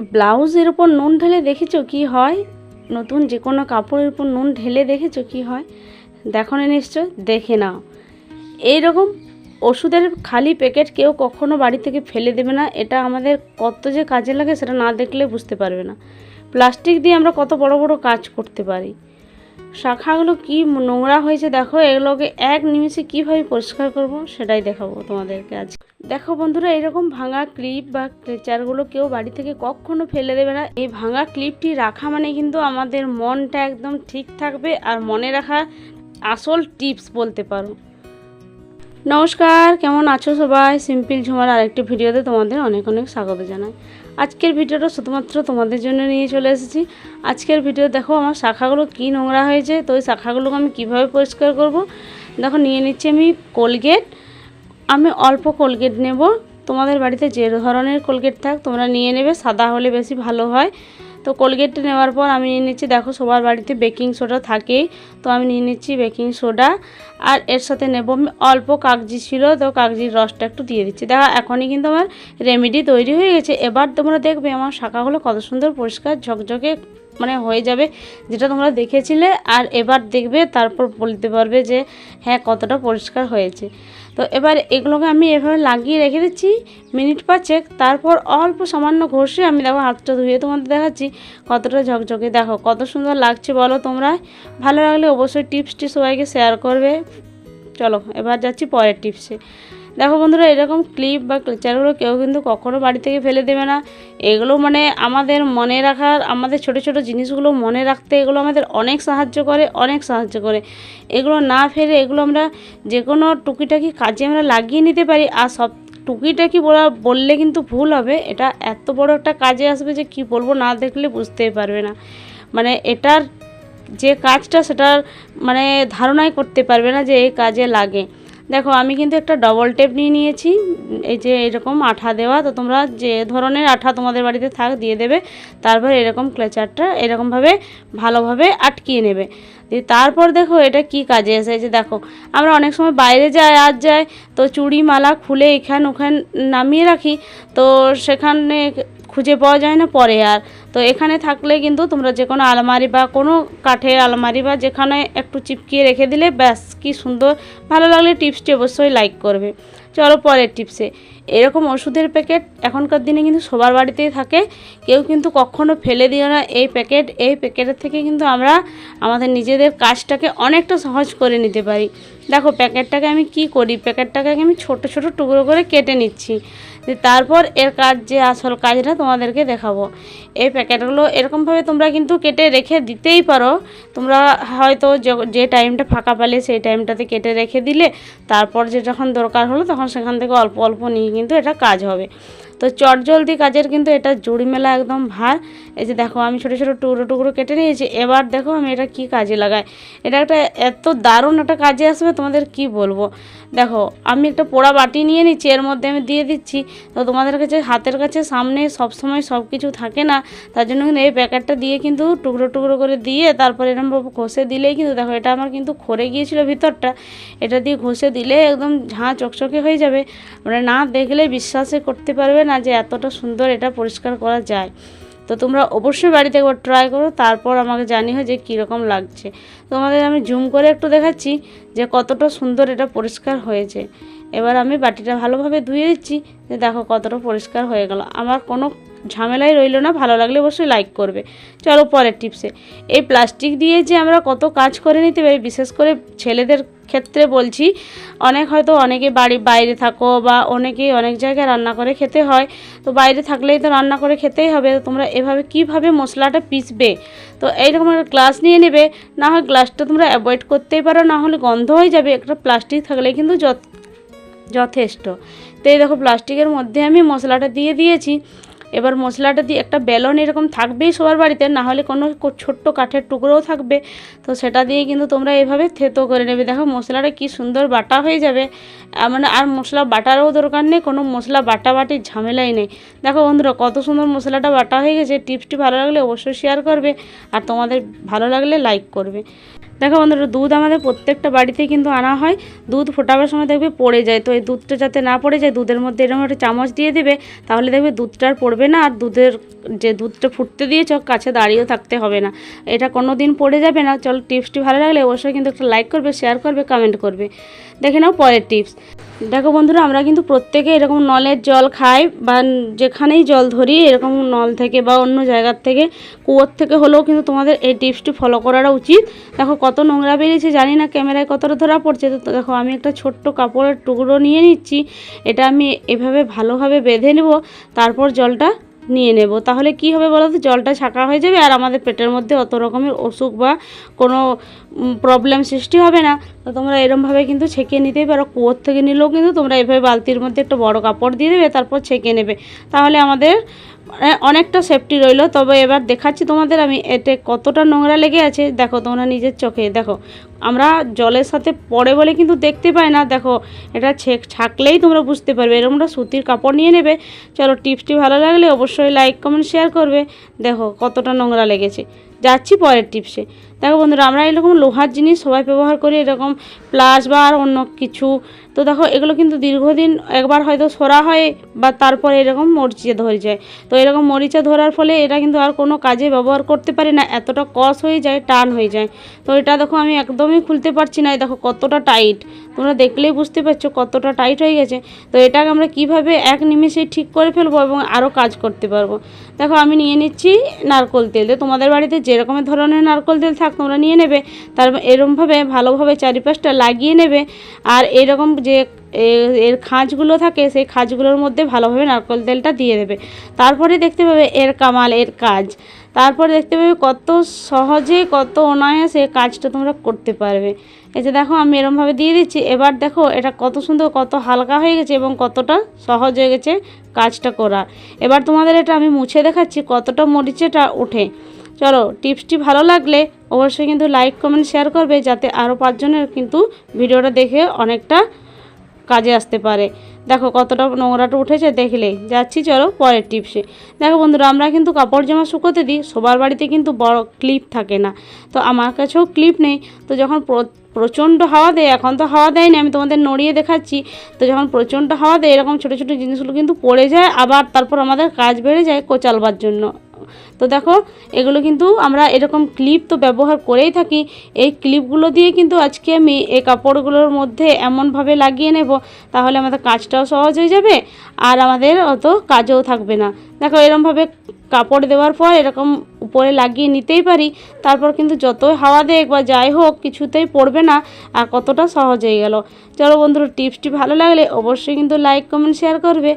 ব্লাউজের উপর নুন ঢেলে দেখেছ কি হয়? নতুন যে কোনো কাপড়ের উপর নুন ঢেলে দেখেছ কি হয়? দেখো না নিশ্চয়? দেখে নাও। এইরকম ওষুধের খালি প্যাকেট কেউ কখনো বাড়ি থেকে ফেলে দেবে না। এটা আমাদের কত যে কাজে লাগে সেটা না দেখলে বুঝতে পারবে না। প্লাস্টিক দিয়ে আমরা কত বড় বড় কাজ করতে পারি। শাখাগুলো কি নোংরা হয়েছে দেখো, এগুলোকে এক নিমিষে কীভাবে পরিষ্কার করব সেটাই দেখাবো তোমাদেরকে আজ। দেখো বন্ধুরা, এরকম ভাঙা ক্লিপ বা ক্লেচারগুলো কেউ বাড়ি থেকে কখনো ফেলে দেবে না। এই ভাঙা ক্লিপটি রাখা মানে কিন্তু আমাদের মনটা একদম ঠিক থাকবে আর মনে রাখা আসল টিপস বলতে পারো। নমস্কার, কেমন আছো সবাই? সিম্পল ঝুমার আরেকটি ভিডিওতে তোমাদের অনেক অনেক স্বাগত জানাই। আজকের ভিডিওটা শুধুমাত্র তোমাদের জন্য নিয়ে চলে এসেছি। আজকের ভিডিও দেখো আমার শাখাগুলো কী নোংরা হয়েছে, তো ওই শাখাগুলোকে আমি কীভাবে পরিষ্কার করব? দেখো নিয়ে নিচ্ছি আমি কোলগেট। আমি অল্প কোলগেট নেব। তোমাদের বাড়িতে যে ধরনের কোলগেট থাক তোমরা নিয়ে নেবে, সাদা হলে বেশি ভালো হয়। তো কোলগেটটা নেওয়ার পর আমি নিয়ে নিচ্ছি, দেখো সবার বাড়িতে বেকিং সোডা থাকেই, তো আমি নিয়ে নিচ্ছি বেকিং সোডা আর এর সাথে নেব অল্প কাগজি ছিল, তো কাগজির রসটা একটু দিয়ে দিচ্ছি। দেখো এখনই কিন্তু আমার রেমেডি তৈরি হয়ে গেছে। এবার তোমরা দেখবে আমার শাখাগুলো কত সুন্দর পরিষ্কার, ঝকঝকে মানে হয়ে যাবে, যেটা তোমরা দেখেছিলে, আর এবার দেখবে, তারপর বলতে পারবে যে হ্যাঁ কতটা পরিষ্কার হয়েছে। তো এবার এগুলোকে আমি এভাবে লাগিয়ে রেখে দিচ্ছি, মিনিট পাঁচেক। তারপর অল্প সামান্য ঘষে আমি দেখো, হাতটা ধুয়ে তোমাদের দেখাচ্ছি, কতটা ঝকঝকে। দেখো, কত সুন্দর লাগছে বলো তোমরা। ভালো লাগলে অবশ্যই টিপসটি সবাইকে শেয়ার করবে। চলো, এবার যাচ্ছি পরের টিপসে দেখো বন্ধুরা, এরকম ক্লিপ বা ক্লেচারগুলো কেউ কিন্তু কখনো বাড়ি থেকে ফেলে দেবে না। এগুলো মানে আমাদের মনে রাখার, আমাদের ছোট ছোট জিনিসগুলো মনে রাখতে এগুলো আমাদের অনেক সাহায্য করে, অনেক সাহায্য করে। এগুলো না ফেলে এগুলো আমরা যে কোনো টুকিটাকি কাজে আমরা লাগিয়ে নিতে পারি। আর সব টুকিটাকি বলা, বললে কিন্তু ভুল হবে। এটা এত বড় একটা কাজে আসবে যে কি বলব না দেখলে বুঝতেই পারবে না। মানে এটার যে কাজটা সেটার মানে ধারণাই করতে পারবে না যে এই কাজে লাগে। দেখো, আমি কিন্তু একটা ডবল টেপ নিয়ে নিয়েছি। এই যে এরকম আঠা দেওয়া, তো তোমরা যে ধরনের আঠা তোমাদের বাড়িতে থাক, দিয়ে দেবে। তারপর এরকম ক্লেচারটা এরকমভাবে ভালোভাবে আটকিয়ে নেবে। দিয়ে তারপর দেখো, এটা কি কাজে এসেছে দেখো, আমরা অনেক সময় বাইরে যাই, আজ যাই, তো চুড়ি মালা খুলে এখান ওখান নামিয়ে রাখি। তো সেখানে খুঁজে পাওয়া যায় না, পরে আর। তো এখানে থাকলে কিন্তু তোমরা যে কোনো আলমারি বা কোনো কাঠের আলমারি বা যেখানে একটু চিপকিয়ে রেখে দিলে, ব্যাস, কি সুন্দর। ভালো লাগলে টিপসটি অবশ্যই লাইক করবে। চলো পরের টিপসে। এরকম ওষুধের প্যাকেট এখনকার দিনে কিন্তু সবার বাড়িতেই থাকে। কেউ কিন্তু কখনো ফেলে দিও না এই প্যাকেট। এই প্যাকেটের থেকে কিন্তু আমরা আমাদের নিজেদের কাজটাকে অনেকটা সহজ করে নিতে পারি। দেখো, প্যাকেটটাকে আমি কি করি? প্যাকেটটাকে আমি ছোট ছোট টুকরো করে কেটে নিচ্ছি। তারপর এর কাজ যে আসল কাজটা তোমাদেরকে দেখাবো। এই প্যাকেটগুলো এরকমভাবে তোমরা কিন্তু কেটে রেখে দিতেই পারো। তোমরা হয়তো যে টাইমটা ফাঁকা পালে সেই টাইমটাতে কেটে রেখে দিলে তারপর যে যখন দরকার হলো তখন সেখান থেকে অল্প অল্প নিয়ে কিন্তু এটা কাজ হবে। তো চটজলদি কাজের কিন্তু এটা জুড়ি মেলা একদম ভার। এই যে দেখো, আমি ছোটো ছোটো টুকরো টুকরো কেটে নিয়েছি। এবার দেখো আমি এটা কি কাজে লাগাই। এটা একটা এত দারুণ একটা কাজে আসবে, তোমাদের কি বলব? দেখো, আমি একটা পোড়া বাটি নিয়ে নিচ্ছি, এর মধ্যে আমি দিয়ে দিচ্ছি। তো তোমাদের কাছে, হাতের কাছে সামনে সব সময় সব কিছু থাকে না, তার জন্য কিন্তু এই প্যাকেটটা দিয়ে কিন্তু টুকরো টুকরো করে দিয়ে তারপর এরকমভাবে ঘষে দিলেই কিন্তু দেখো, এটা আমার কিন্তু খরে গিয়েছিল ভিতরটা। এটা দিয়ে ঘষে দিলে একদম ঝাঁ চকচকে হয়ে যাবে। মানে না দেখলে বিশ্বাসে করতে পারবে না যে এতটা সুন্দর এটা পরিষ্কার করা যায়। তো তোমরা অবশ্যই বাড়িতে একবার ট্রাই করো, তারপর আমাকে জানিও যে কীরকম লাগছে। তোমাদের আমি জুম করে একটু দেখাচ্ছি যে কতটা সুন্দর এটা পরিষ্কার হয়েছে। এবার আমি বাটিটা ভালোভাবে ধুয়ে দিচ্ছি, যে দেখো কতটা পরিষ্কার হয়ে গেল। আমার কোনো ঝামেলাই রইল না, ভালো লাগলে অবশ্যই লাইক করবে। চলো পরের টিপসে এই প্লাস্টিক দিয়ে যে আমরা কত কাজ করে নিতে পারি, বিশেষ করে ছেলেদের ক্ষেত্রে বলছি, অনেক হয়তো অনেকে বাড়ি বাইরে থাকো বা অনেকেই অনেক জায়গায় রান্না করে খেতে হয়। তো বাইরে থাকলেই তো রান্না করে খেতেই হবে। তোমরা এভাবে কীভাবে মশলাটা পিসবে তো এইরকম একটা গ্লাস নিয়ে নেবে। না হয় গ্লাসটা তোমরা অ্যাভয়েড করতেই পারো, না হলে গন্ধ হয়ে যাবে। একটা প্লাস্টিক থাকলে কিন্তু যথেষ্ট। তো এই দেখো প্লাস্টিকের মধ্যে আমি মশলাটা দিয়ে দিয়েছি। এবার মশলাটা দিয়ে একটা বেলন এরকম থাকবেই সবার বাড়িতে, না হলে কোনো ছোট্ট কাঠের টুকরোও থাকবে। তো সেটা দিয়ে কিন্তু তোমরা এভাবে থেতো করে নেবে। দেখো মশলাটা কি সুন্দর বাটা হয়ে যাবে। মানে আর মশলা বাটারও দরকার নেই, কোনো মশলা বাটা বাটির ঝামেলাই নেই। দেখো বন্ধুরা, কত সুন্দর মশলাটা বাটা হয়ে গেছে। টিপসটি ভালো লাগলে অবশ্যই শেয়ার করবে। আর তোমাদের ভালো লাগলে লাইক করবে। দেখো বন্ধুরা, দুধ আমাদের প্রত্যেকটা বাড়িতে কিন্তু আনা হয়। দুধ ফোটাবার সময় দেখবে পড়ে যায়। তো এই দুধটা যাতে না পড়ে যায়, দুধের মধ্যে এরকম একটা চামচ দিয়ে দেবে, তাহলে দেখবে দুধটা আর পড়বে না। আর দুধের যে দুধটা ফুটতে দিয়েছ, কাছে দাঁড়িয়েও থাকতে হবে না। এটা কোনো দিন পড়ে যাবে না। চলো টিপসটি ভালো লাগলে অবশ্যই কিন্তু একটা লাইক করবে শেয়ার করবে কমেন্ট করবে। দেখে নাও পরের টিপস দেখো বন্ধুরা, আমরা কিন্তু প্রত্যেকে এরকম নলের জল খাই বা যেখানেই জল ধরি, এরকম নল থেকে বা অন্য জায়গার থেকে, কুয়োর থেকে হলেও কিন্তু তোমাদের এই টিপসটি ফলো করাটা উচিত। দেখো কত নোংরা বেরিয়েছে, জানি না ক্যামেরায় কতটা ধরা পড়ছে। তো দেখো, আমি একটা ছোট্ট কাপড়ের টুকরো নিয়ে নিচ্ছি, এটা আমি এভাবে ভালোভাবে বেঁধে নেব, তারপর জলটা নিয়ে নেব। তাহলে কি হবে বলো তো? জলটা ছাঁকা হয়ে যাবে আর আমাদের পেটের মধ্যে অত রকমের অসুখ বা কোনো প্রবলেম সৃষ্টি হবে না। তো তোমরা এরমভাবে কিন্তু ছেঁকে নিতেই পারো। কুয়োর থেকে নিলেও কিন্তু তোমরা এভাবে বালতির মধ্যে একটা বড় কাপড় দিয়ে দেবে, তারপর ছেঁকে নেবে। তাহলে আমাদের অনেকটা সেফটি রইল। তবে এবার দেখাচ্ছি তোমাদের আমি এতে কতটা নোংরা লেগে আছে। দেখো তোমরা নিজের চোখে, দেখো, আমরা জলের সাথে পড়ে বলে কিন্তু দেখতে পাই না। দেখো, এটা ছেক, ছাকলেই তোমরা বুঝতে পারবে। এরকমটা সুতির কাপড় নিয়ে নেবে। চলো টিপসটি ভালো লাগলে অবশ্যই লাইক কমেন্ট শেয়ার করবে। দেখো কতটা নোংরা লেগেছে। যাচ্ছি পরের টিপসে। দেখো বন্ধুরা, আমরা এরকম লোহার জিনিস সবাই ব্যবহার করি, এরকম প্লাস বা আর অন্য কিছু। তো দেখো, এগুলো কিন্তু দীর্ঘদিন একবার হয়তো সরা হয় বা তারপরে এরকম মরিচে ধরে যায়। তো এরকম মরিচা ধরার ফলে এটা কিন্তু আর কোনো কাজে ব্যবহার করতে পারি না, এতটা কস হয়ে যায়, টান হয়ে যায়। তো এটা দেখো, আমি একদমই খুলতে পারছি না দেখো কতটা টাইট। তোমরা দেখলেই বুঝতে পারছ কতটা টাইট হয়ে গেছে। তো এটাকে আমরা কীভাবে এক নিমেষে ঠিক করে ফেলব এবং আরও কাজ করতে পারব? দেখো, আমি নিয়ে নিচ্ছি নারকোল তেল। তোমাদের বাড়িতে যেরকমের ধরনের নারকোল তেল থাক তোমরা নিয়ে নেবে। তার এরমভাবে ভালোভাবে চারিপাশটা লাগিয়ে নেবে। আর এরকম যে এর খাঁজগুলো থাকে, সেই খাঁজগুলোর মধ্যে ভালোভাবে নারকোল তেলটা দিয়ে দেবে। তারপরে দেখতে পাবে এর কামাল, এর কাজ। তারপরে দেখতে পাবে কত সহজে, কত অনায়াসে কাজটা তোমরা করতে পারবে। এই যে দেখো, আমি এরমভাবে দিয়ে দিচ্ছি। এবার দেখো, এটা কত সুন্দর, কত হালকা হয়ে গেছে এবং কতটা সহজ হয়ে গেছে কাজটা করা এবার তোমাদের এটা আমি মুছে দেখাচ্ছি, কতটা মরিচেটা ওঠে। চলো, টিপসটি ভালো লাগলে অবশ্যই কিন্তু লাইক কমেন্ট শেয়ার করবে যাতে আরও পাঁচজনের কিন্তু ভিডিওটা দেখে অনেকটা কাজে আসতে পারে। দেখো কতটা নোংরাটা উঠেছে, দেখলে। যাচ্ছি চলো পরের টিপসে। দেখো বন্ধুরা, আমরা কিন্তু কাপড় জামা শুকোতে দিই, সবার বাড়িতে কিন্তু বড় ক্লিপ থাকে না। তো আমার কাছেও ক্লিপ নেই। তো যখন প্রচণ্ড হাওয়া দেয়, এখন তো হাওয়া দেয়নি, আমি তোমাদের নড়িয়ে দেখাচ্ছি। তো যখন প্রচণ্ড হাওয়া দেয়, এরকম ছোটো ছোটো জিনিসগুলো কিন্তু পড়ে যায়, আবার তারপর আমাদের কাজ বেড়ে যায় কোচালবার জন্য। তো দেখো, এগুলো কিন্তু আমরা এরকম ক্লিপ তো ব্যবহার করেই থাকি। এই ক্লিপগুলো দিয়ে কিন্তু আজকে আমি এই কাপড়গুলোর মধ্যে এমনভাবে লাগিয়ে নেব, তাহলে আমাদের কাজটাও সহজ হয়ে যাবে আর আমাদের অত কাজও থাকবে না। দেখো, এরমভাবে কাপড় দেওয়ার পর এরকম উপরে লাগিয়ে নিতেই পারি। তারপর কিন্তু যতই হাওয়া দেখ বা যাই হোক, কিছুতেই পড়বে না আর কতটা সহজ হয়ে গেল। চলো বন্ধুরা, টিপসটি ভালো লাগলে অবশ্যই কিন্তু লাইক, কমেন্ট, শেয়ার করবে।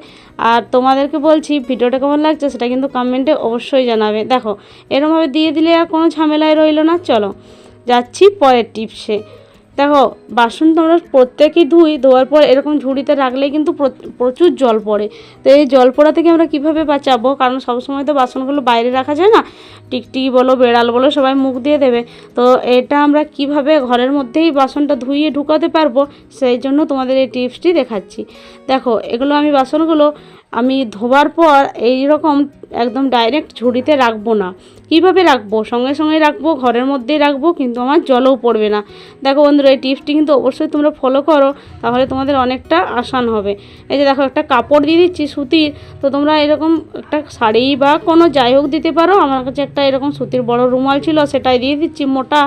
আর তোমাদেরকে বলছি, ভিডিওটা কেমন লাগছে সেটা কিন্তু কমেন্টে অবশ্যই জানাবে। দেখো এরমভাবে দিয়ে দিলে আর কোনো ঝামেলায় রইল না। চলো, যাচ্ছি পরের টিপসে। দেখো, বাসন তোমরা প্রত্যেকেই ধুই, ধোয়ার পর এরকম ঝুড়িতে রাখলে কিন্তু প্র- প্রচুর জল পড়ে। তো এই জল পড়া থেকে আমরা কীভাবে বাঁচাবো? কারণ সবসময় তো বাসনগুলো বাইরে রাখা যায় না। টিকটিকি বলো, বেড়াল বলো, সবাই মুখ দিয়ে দেবে। তো এটা আমরা কীভাবে ঘরের মধ্যেই বাসনটা ধুইয়ে ঢুকাতে পারব? সেই জন্য তোমাদের এই টিপসটি দেখাচ্ছি। দেখো, এগুলো আমি বাসনগুলো আমি ধোবার পর এই রকম একদম ডাইরেক্ট ঝুড়িতে রাখব না। কীভাবে রাখব? সঙ্গে সঙ্গে রাখব, ঘরের মধ্যেই রাখব, কিন্তু আমার জলও পড়বে না। দেখো বন্ধুরা, এই টিপসটি কিন্তু অবশ্যই তোমরা ফলো করো, তাহলে তোমাদের অনেকটা আসান হবে। এই যে দেখো, একটা কাপড় দিয়ে দিচ্ছি সুতির, তো তোমরা এরকম একটা শাড়ি বা কোনো যাই হোক দিতে পারো। আমার কাছে একটা এরকম সুতির বড় রুমাল ছিল, সেটাই দিয়ে দিচ্ছি মোটা।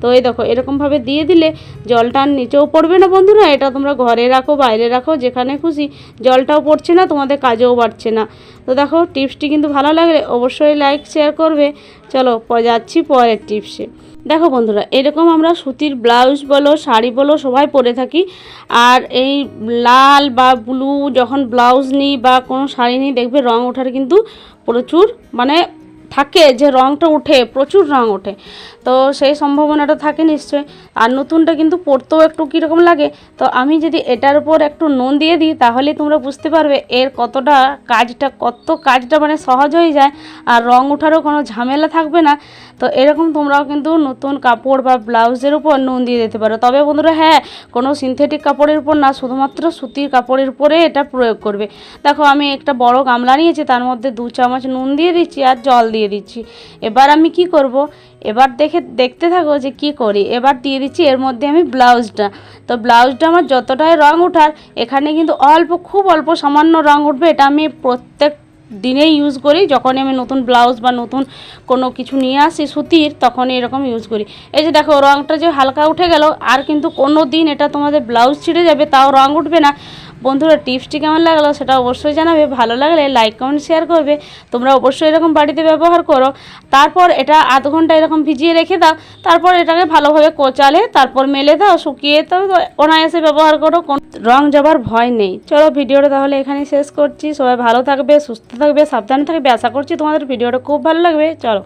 তো এই দেখো, এরকমভাবে দিয়ে দিলে জলটা নিচেও পড়বে না বন্ধুরা, এটা তোমরা ঘরে রাখো, বাইরে রাখো, যেখানে খুশি। জলটাও পড়ছে না, তোমাদের কাজেও বাড়ছে না। তো দেখো, টিপসটি কিন্তু ভালো লাগলে অবশ্যই লাইক শেয়ার করবে। চলো যাচ্ছি পরের টিপসে। দেখো বন্ধুরা, এরকম আমরা সুতির ব্লাউজ বলো, শাড়ি বলো, সবাই পরে থাকি। আর এই লাল বা ব্লু যখন ব্লাউজ নিই বা কোনো শাড়ি নিই, দেখবে রং ওঠার কিন্তু প্রচুর মানে থাকে যে রঙটা ওঠে, প্রচুর রং ওঠে। তো সেই সম্ভাবনাটা থাকে নিশ্চয়ই। আর নতুনটা কিন্তু পড়তেও একটু কীরকম লাগে। তো আমি যদি এটার উপর একটু নুন দিয়ে দিই তাহলে তোমরা বুঝতে পারবে এর কতটা কাজটা, কত কাজটা মানে সহজ হয়ে যায়। আর রং ওঠারও কোনো ঝামেলা থাকবে না। তো এরকম তোমরাও কিন্তু নতুন কাপড় বা ব্লাউজের উপর নুন দিয়ে দিতে পারো। তবে বন্ধুরা হ্যাঁ কোনো সিনথেটিক কাপড়ের উপর না, শুধুমাত্র সুতির কাপড়ের উপরে এটা প্রয়োগ করবে। দেখো, আমি একটা বড় গামলা নিয়েছি, তার মধ্যে দু চামচ নুন দিয়ে দিচ্ছি আর জল দিয়ে দিচ্ছি। এবার আমি কি করব? এবার দেখে, দেখতে থাকো যে কি করি। এবার দিয়ে দিচ্ছি এর মধ্যে আমি ব্লাউজটা। তো ব্লাউজটা আমার যতটাই রং ওঠার এখানে কিন্তু অল্প, খুব অল্প সামান্য রং উঠবে, এটা আমি প্রত্যেক দিনেই ইউজ করি যখনই আমি নতুন ব্লাউজ বা নতুন কোনো কিছু নিয়ে আসি সুতির, তখনই এরকম ইউজ করি। এই যে দেখো রঙটা যে হালকা উঠে গেল, আর কিন্তু কোনো দিন এটা তোমাদের ব্লাউজ ছিঁড়ে যাবে, তাও রঙ উঠবে না। বন্ধুরা, টিপসটি কেমন লাগল সেটা অবশ্যই জানাবে। ভালো লাগলে লাইক কমেন্ট শেয়ার করবে। তোমরা অবশ্যই এরকম বাড়িতে ব্যবহার করো। তারপর এটা আধ ঘণ্টা এরকম ভিজিয়ে রেখে দাও। তারপর এটাকে ভালোভাবে কোচালে, তারপর মেলে দাও, শুকিয়ে তো অনায়াসে ব্যবহার করো। কোন রং যাবার ভয় নেই। চলো ভিডিওটা তাহলে এখানেই শেষ করছি। সবাই ভালো থাকবে, সুস্থ থাকবে, সাবধানে থাকবে। আশা করছি তোমাদের ভিডিওটা খুব ভালো লাগবে। চলো।